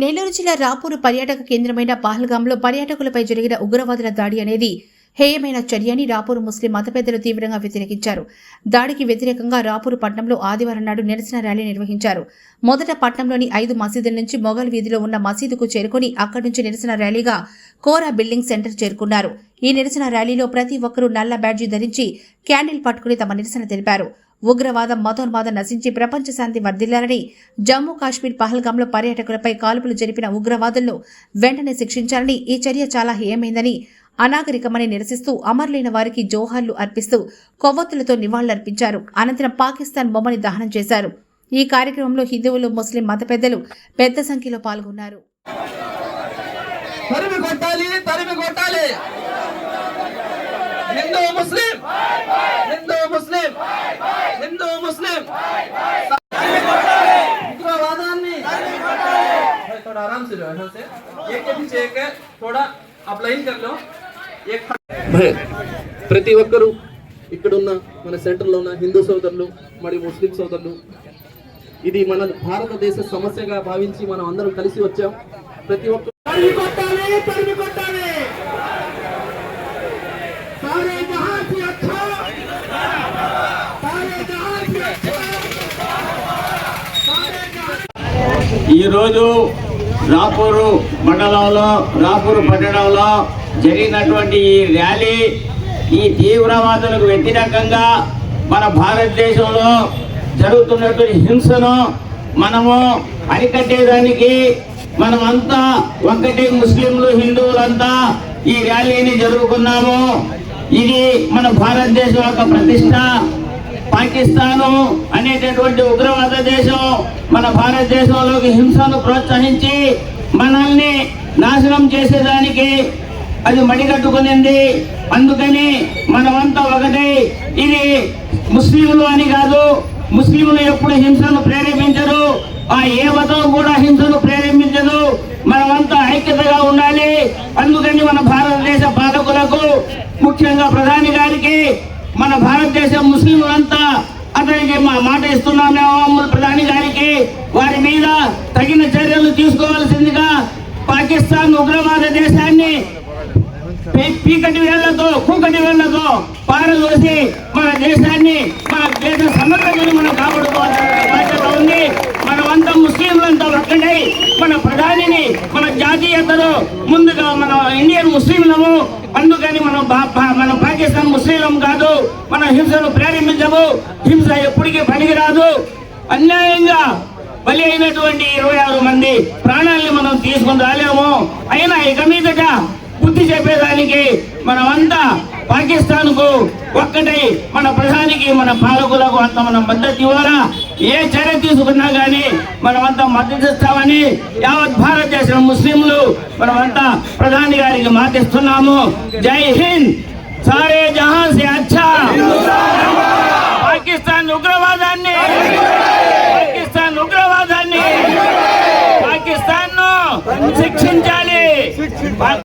నెల్లూరు జిల్లా రాపూరు పర్యాటక కేంద్రమైన పహల్గాంలో పర్యాటకులపై జరిగిన ఉగ్రవాదుల దాడి అనేది హేయమైన చర్య అని రాపూరు ముస్లిం మత పెద్దలు తీవ్రంగా వ్యతిరేకించారు. దాడికి వ్యతిరేకంగా రాపూరు పట్టణంలో ఆదివారం నాడు నిరసన ర్యాలీ నిర్వహించారు. మొదట పట్టణంలోని ఐదు మసీదుల నుంచి మొఘల్ వీధిలో ఉన్న మసీదుకు చేరుకుని అక్కడి నుంచి నిరసన ర్యాలీగా కోరా బిల్డింగ్ సెంటర్ చేరుకున్నారు. ఈ నిరసన ర్యాలీలో ప్రతి ఒక్కరూ నల్ల బ్యాడ్జీ ధరించి క్యాండిల్ పట్టుకుని తమ నిరసన తెలిపారు. ఉగ్రవాదం మతోన్మాదం నశించి ప్రపంచ శాంతి వర్ధిల్లాలని జమ్మూ కాశ్మీర్ పహల్గాంలో పర్యాటకులపై కాల్పులు జరిపిన ఉగ్రవాదులను వెంటనే శిక్షించాలని ఈ చర్య చాలా హేయమైందని అనాగరికమని నిరసిస్తూ అమరులైన వారికి జోహార్లు అర్పిస్తూ కొవ్వొత్తులతో నివాళులర్పించారు. అనంతరం పాకిస్తాన్ బొమ్మని దహనం చేశారు. ఈ కార్యక్రమంలో హిందువులు ముస్లిం మత పెద్దలు పెద్ద సంఖ్యలో పాల్గొన్నారు. తరిమి కొట్టాలి తరిమి కొట్టాలి. హిందూ ముస్లిం హిందూ ముస్లిం హిందూ ముస్లిం. ప్రతి ఒక్కరూ ఇక్కడున్న మన సెంటర్లో ఉన్న హిందూ సోదరులు మరి ముస్లిం సోదరులు ఇది మన భారతదేశ సమస్యగా భావించి మనం అందరం కలిసి వచ్చాం ప్రతి ఒక్కరు ఈరోజు రాపూరు మండలంలో రాపూరు పట్టణంలో జరిగినటువంటి ఈ ర్యాలీ ఈ తీవ్రవాదులకు వ్యతిరేకంగా మన భారతదేశంలో జరుగుతున్నటువంటి హింసను మనము అరికట్టేదానికి మనమంతా ఒక్కటి ముస్లింలు హిందువులంతా ఈ ర్యాలీని జరుపుకున్నాము. ఇది మన భారతదేశం యొక్క ప్రతిష్ట. పాకిస్తాను అనేటటువంటి ఉగ్రవాద దేశం మన భారతదేశంలోకి హింసను ప్రోత్సహించి మనల్ని నాశనం చేసేదానికి అది మడిగట్టుకునింది. అందుకని మనమంతా ఒకటి. ఇది ముస్లింలు అని కాదు ముస్లింలు ఎప్పుడు హింసను ప్రేరేపించరు. ఆ ఏ మతం కూడా హింసను ప్రేరేపించదు. మనమంతా ఐక్యతగా ఉండాలి. అందుకని మన భారతదేశ పాలకులకు ముఖ్యంగా ప్రధాని గారికి మన భారతదేశం ముస్లింలంతా అతనికి మా మాట ఇస్తున్నాము ప్రధాని గారికి. వారి మీద తగిన చర్యలు తీసుకోవాల్సిందిగా పాకిస్తాన్ ఉగ్రవాద దేశాన్ని పీకటి వేళ్ళతో కూకటి వేళ్ళతో పారదోసి మన దేశాన్ని మన దేశ సమగ్రతను మనం కాపాడుకోవాల్సిన బాధ్యత ఉంది. మనమంతా ముస్లింలంతా ఒక్కడై మన ప్రధానిని మన జాతీయతను ముందుగా మన ఇండియన్ ముస్లింలము అందుకని మనం బా- మన పాకిస్తాన్ ముస్లిం కాదు మన హింసను ప్రేరేపించము హింస ఎప్పటికీ పనికిరాదు. అన్యాయంగా బలి అయినటువంటి ఇరవై ఆరు మంది ప్రాణాల్ని మనం తీసుకుని రాలేము. అయినా ఇక మీదట బుద్ధి చెప్పేదానికి మనమంతా పాకిస్తాన్కు ఒక్కటై మన ప్రధానికి మన పాలకులకు అంత మనం మద్దతు ఇవ్వాలా? ఏ చర్య తీసుకున్నా కానీ మనమంతా మద్దతు ఇస్తామని యావత్ భారతదేశం ముస్లింలు మనమంతా ప్రధాని గారికి మాటిస్తున్నాము. జై హింద్! సారే జహాన్ సే అచ్చా! పాకిస్తాన్ ఉగ్రవాదాన్ని